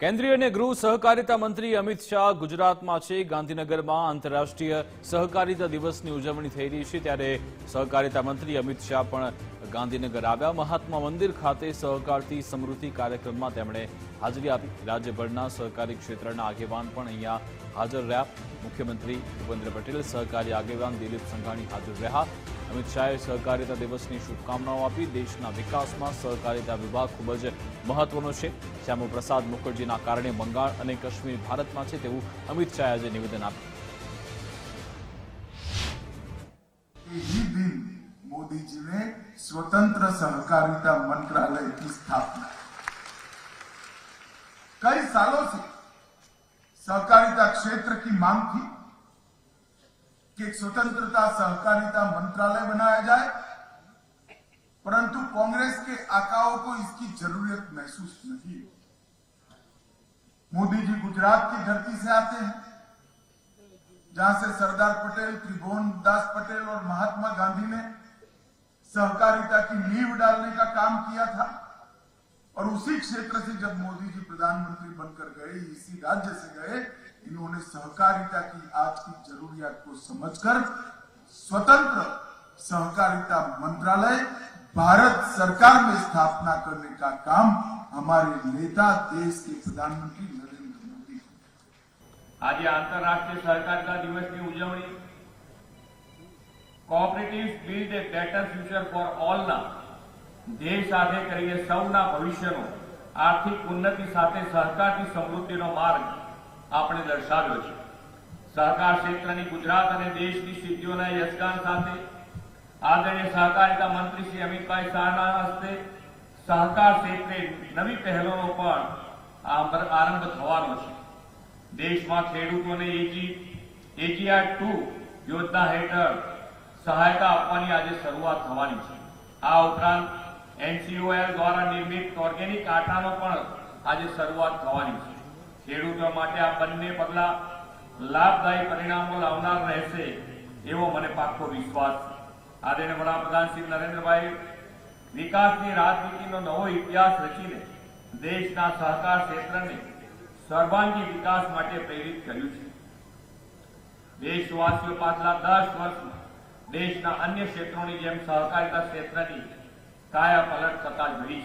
કેન્દ્રીય અને ગૃહ સહકારિતા મંત્રી અમિત શાહ ગુજરાતમાં છે. ગાંધીનગરમાં આંતરરાષ્ટ્રીય સહકારિતા દિવસની ઉજવણી થઈ રહી છે. ત્યારે સહકારિતા મંત્રી અમિત શાહ પણ ગાંધીનગર આવ્યા. મહાત્મા મંદિર ખાતે સહકારથી સમૃદ્ધિ કાર્યક્રમમાં તેમણે હાજરી આપી. રાજ્યભરના સહકારી ક્ષેત્રના આગેવાન પણ અહીંયા હાજર રહ્યા. મુખ્યમંત્રી ભૂપેન્દ્ર પટેલ સહકારી આગેવાન દિલીપ સંઘાણી હાજર રહ્યા. અમિત શાહે સહકારિતા દિવસની શુભકામનાઓ આપી દેશના વિકાસમાં સહકારિતા વિભાગ ખૂબ જ મહત્વનો છે શ્યામુ પ્રસાદ મુખર્જીના કારણે બંગાળ અને કાશ્મીર ભારતમાં છે તેવું અમિત શાહે આજે નિવેદન આપ્યું ही दिन मोदी जी ने स्वतंत्र सहकारिता मंत्रालय की स्थापना कई सालों से सहकारिता क्षेत्र की मांग थी कि एक स्वतंत्रता सहकारिता मंत्रालय बनाया जाए, परंतु कांग्रेस के आकाओं को इसकी ज़रूरत महसूस नहीं मोदी जी गुजरात की धरती से आते हैं, जहाँ से सरदार पटेल, त्रिभुवन दास पटेल और महात्मा गांधी ने सहकारिता की नींव डालने का काम किया था। और उसी क्षेत्र से जब मोदी जी प्रधानमंत्री बनकर गए इसी राज्य से गए इन्होंने सहकारिता की आज की जरूरियात को समझकर स्वतंत्र सहकारिता मंत्रालय भारत सरकार में स्थापना करने का काम हमारे नेता देश के प्रधानमंत्री नरेंद्र मोदी આજે આંતરરાષ્ટ્રીય સહકારિતા દિવસની ઉજવણી cooperatives build a better future for ઓલના ધ્યેય સાથે કરીને સૌના ભવિષ્યનો, આર્થિક ઉન્નતિ સાથે સહકારની સમૃદ્ધિનો માર્ગ આપણે દર્શાવ્યો છે. સહકાર ક્ષેત્રની ગુજરાત અને દેશની સિદ્ધિઓના યશગાન સાથે આદરણીય સહકારિતા મંત્રી શ્રી અમિતભાઈ શાહના હસ્તે સહકાર ક્ષેત્રે નવી પહેલોનો પણ આરંભ થવાનો છે. દેશમાં ખેડૂતોને એજી એજીઆર ટુ યોજના હેઠળ સહાયતા આપવાની આજે શરૂઆત થવાની છે. આ ઉપરાંત એનસીઓએલ દ્વારા નિર્મિત ઓર્ગેનિક આટાનો પણ આજે શરૂઆત થવાની છે. ખેડૂતો માટે આ બંને પગલાં લાભદાયી પરિણામો લાવનાર રહેશે એવો મને પાક્કો વિશ્વાસ છે. આજે વડાપ્રધાન શ્રી નરેન્દ્રભાઈ વિકાસની રાજનીતિનો નવો ઇતિહાસ રચીને દેશના સહકાર ક્ષેત્રને સર્વાંગી વિકાસ માટે પ્રેરિત કર્યું છે. દેશવાસીઓ પાછલા દસ વર્ષમાં દેશના અન્ય ક્ષેત્રોની જેમ સહકારિતા ક્ષેત્રની કાયા પલટ થતા જોઈ